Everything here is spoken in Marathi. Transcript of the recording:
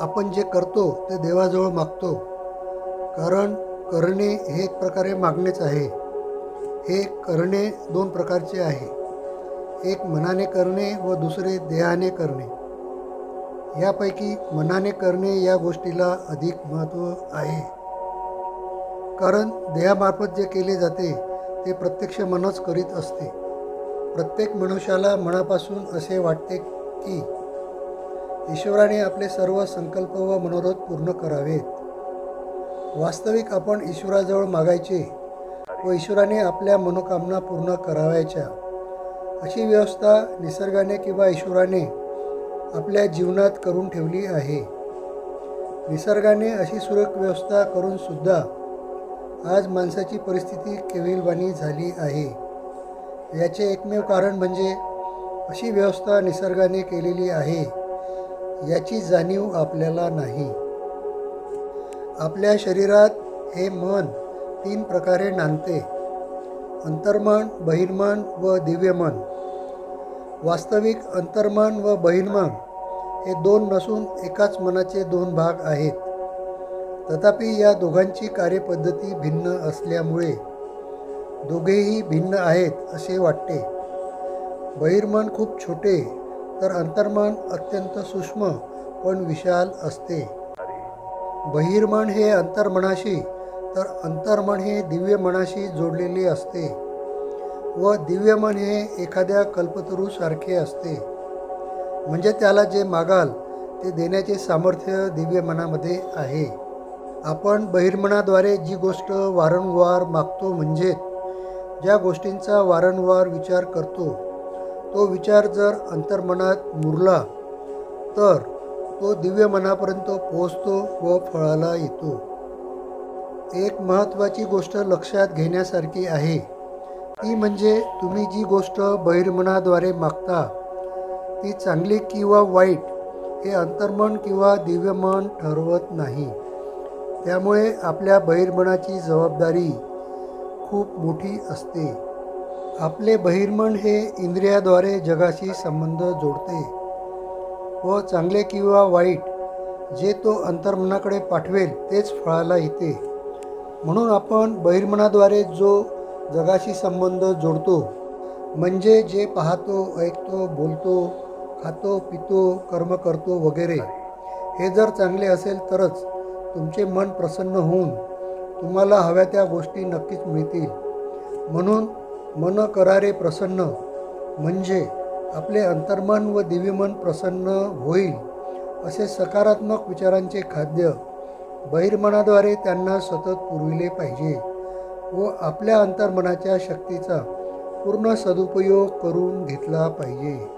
आपण जे करतो ते देवाजवळ मागतो. कारण करणे हे एक प्रकारे मागणेच आहे. हे करणे दोन प्रकारचे आहे. एक मनाने करणे व दुसरे देहाने करणे. यापैकी मनाने करणे या गोष्टीला अधिक महत्त्व आहे. कारण देहामार्फत जे केले जाते ते प्रत्यक्ष मनच करीत असते. प्रत्येक मनुष्याला मनापासून असे वाटते की ईश्वराने आपले सर्व संकल्प व मनोरथ पूर्ण करावेत वास्तविक आपण ईश्वराजवळ मागायचे व ईश्वराने आपल्या मनोकामना पूर्ण करावायच्या. अशी व्यवस्था निसर्गाने किंवा ईश्वराने आपल्या जीवनात करून ठेवली आहे. निसर्गाने अशी सुरक व्यवस्था करूनसुद्धा आज माणसाची परिस्थिती केविलवाणी झाली आहे. याचे एकमेव कारण म्हणजे अशी व्यवस्था निसर्गाने केलेली आहे. याची जाणीव आपल्याला नाही. आपल्या शरीरात हे मन तीन प्रकारे नांदते. अंतर्मन बहिर्मन व दिव्यमन. वास्तविक अंतर्मन व बहिर्मन हे दोन नसून एकाच मनाचे दोन भाग आहेत. तथापि या दोघांची कार्यपद्धती भिन्न असल्यामुळे दोघेही भिन्न आहेत असे वाटते. बहिर्मन खूप छोटे तर अंतर्मन अत्यंत सूक्ष्म पण विशाल असते. बहिर्मन हे अंतर्मनाशी तर अंतर्मन हे दिव्यमनाशी जोडलेले असते. व दिव्यमन हे एखाद्या कल्पतरूसारखे असते. म्हणजे त्याला जे मागाल ते देण्याचे सामर्थ्य दिव्यमनामध्ये आहे. आपण बहिर्मनाद्वारे जी गोष्ट वारंवार मागतो म्हणजे ज्या गोष्टींचा वारंवार विचार करतो तो विचार जर अंतर्मनात मुरला तर तो दिव्य मनापर्यंत पोहोचतो व फळाला येतो. एक महत्त्वाची गोष्ट लक्षात घेण्यासारखी आहे. ती म्हणजे तुम्ही जी गोष्ट बहिर्मनाद्वारे मागता ती चांगली किंवा वाईट हे अंतर्मन किंवा दिव्यमन ठरवत नाही. त्यामुळे आपल्या बहिर्मनाची जबाबदारी खूप मोठी असते. आपले बहिर्मन हे इंद्रियाद्वारे जगाशी संबंध जोडते व चांगले किंवा वाईट जे तो अंतर्मनाकडे पाठवेल तेच फळाला येते. म्हणून आपण बहिर्मनाद्वारे जो जगाशी संबंध जोडतो म्हणजे जे पाहतो ऐकतो बोलतो खातो पितो कर्म करतो वगैरे हे जर चांगले असेल तरच तुमचे मन प्रसन्न होऊन तुम्हाला हव्या त्या गोष्टी नक्कीच मिळतील. म्हणून मन करारे प्रसन्न म्हणजे आपले अंतर्मन व दिव्यमन प्रसन्न होईल असे सकारात्मक विचारांचे खाद्य बहिर्मनाद्वारे त्यांना सतत पुरविले पाहिजे व आपल्या अंतर्मनाच्या शक्तीचा पूर्ण सदुपयोग करून घेतला पाहिजे.